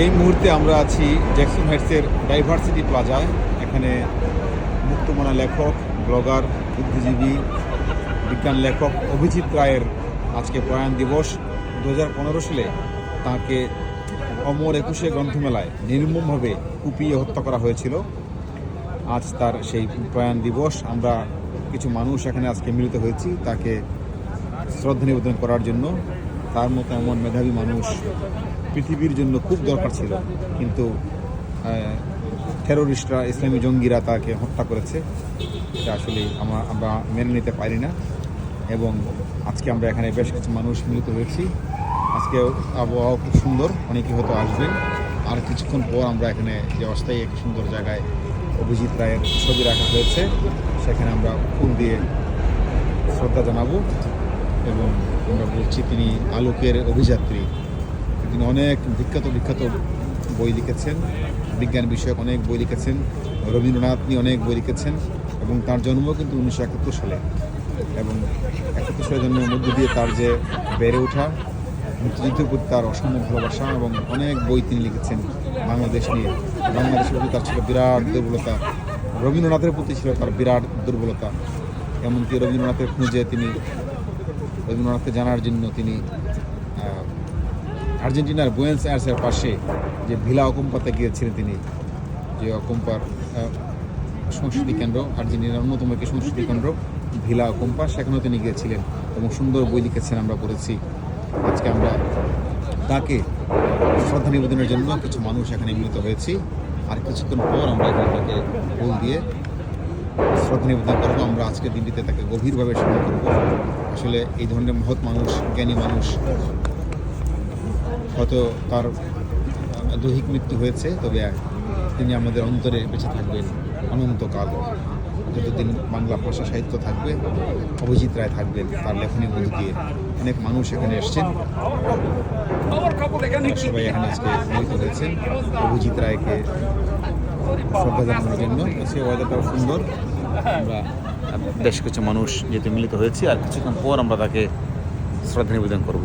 এই মুহূর্তে আমরা আছি জ্যাকসন হাইটসের ডাইভার্সিটি প্লাজায়। এখানে মুক্তমনা লেখক, ব্লগার, বুদ্ধিজীবী, বিজ্ঞান লেখক অভিজিৎ রায়ের আজকে প্রয়াণ দিবস। দু হাজার পনেরো সালে তাকে অমর একুশে গ্রন্থমেলায় নির্মমভাবে কুপিয়ে হত্যা করা হয়েছিল। আজ তার সেই প্রয়াণ দিবস। আমরা কিছু মানুষ এখানে আজকে মিলিত হয়েছি তাকে শ্রদ্ধা নিবেদন করার জন্য। তার মতো এমন মেধাবী মানুষ পৃথিবীর জন্য খুব দরকার ছিল। কিন্তু টেরোরিস্টরা ইসলামী জঙ্গিরা তাকে হত্যা করেছে। এটা আসলে আমরা আমরা মেনে নিতে পারি না। এবং আজকে আমরা এখানে বেশ কিছু মানুষ মিলিত হয়েছি। আজকে আবহাওয়া খুব সুন্দর অনেকে হয়তো আসবেন। আর কিছুক্ষণ পর আমরা এখানে যে অস্থায়ী একটি সুন্দর জায়গায় অভিজিৎ রায়ের ছবি রাখা হয়েছে। সেখানে আমরা ফুল দিয়ে শ্রদ্ধা জানাব। এবং আমরা বলছি তিনি আলোকের অভিযাত্রী। তিনি অনেক বিখ্যাত বিখ্যাত বই লিখেছেন, বিজ্ঞান বিষয়ক অনেক বই লিখেছেন, রবীন্দ্রনাথ নিয়ে অনেক বই লিখেছেন এবং তার জন্ম কিন্তু উনিশশো একাত্তর সালে এবং একাত্তর সালের জন্মের মধ্য দিয়ে তার যে বেড়ে ওঠা, মুক্তিযুদ্ধের প্রতি তার অসম্ভব ভালোবাসা এবং অনেক বই তিনি লিখেছেন বাংলাদেশ নিয়ে। বাংলাদেশের প্রতি তার ছিল বিরাট দুর্বলতা, রবীন্দ্রনাথের প্রতি ছিল তার বিরাট দুর্বলতা। এমনকি রবীন্দ্রনাথের খুঁজে তিনি রবীন্দ্রনাথকে জানার জন্য তিনি আর্জেন্টিনার বুয়েন্স আয়ার্সের পাশে যে ভিলা অকম্পাতে গিয়েছিলেন তিনি, যে অকম্পার সংস্কৃতি কেন্দ্র, আর্জেন্টিনার অন্যতম একটি সংস্কৃতি কেন্দ্র, ভিলা অকম্পা, সেখানেও তিনি গিয়েছিলেন এবং সুন্দর বই লিখেছেন আমরা পড়েছি। আজকে আমরা তাকে শ্রদ্ধা নিবেদনের জন্য কিছু মানুষ এখানে মিলিত হয়েছি। আর কিছুক্ষণ পর আমরা তাকে ফুল দিয়ে শ্রদ্ধা নিবেদন করব আমরা আজকের দিনটিতে তাকে গভীরভাবে স্মরণ করব। আসলে এই ধরনের মহৎ মানুষ, জ্ঞানী মানুষ হয়তো তার দৈহিক মৃত্যু হয়েছে, তবে তিনি আমাদের অন্তরে বেঁচে থাকবেন, অনন্তকাল। যতদিন বাংলা ভাষা সাহিত্য থাকবে, অভিজিৎ রায় থাকবেন, তার লেখনের মধ্য দিয়ে অনেক মানুষ এখানে এসছেন। সবাই এখানে আজকে মিলিত হয়েছেন। অভিজিৎ রায়কে শ্রদ্ধা জানানোর জন্য। সে ওয়েদারটাও সুন্দর। আমরা বেশ কিছু মানুষ যেতে মিলিত হয়েছি, আর কিছুক্ষণ পর আমরা তাকে শ্রদ্ধা নিবেদন করব।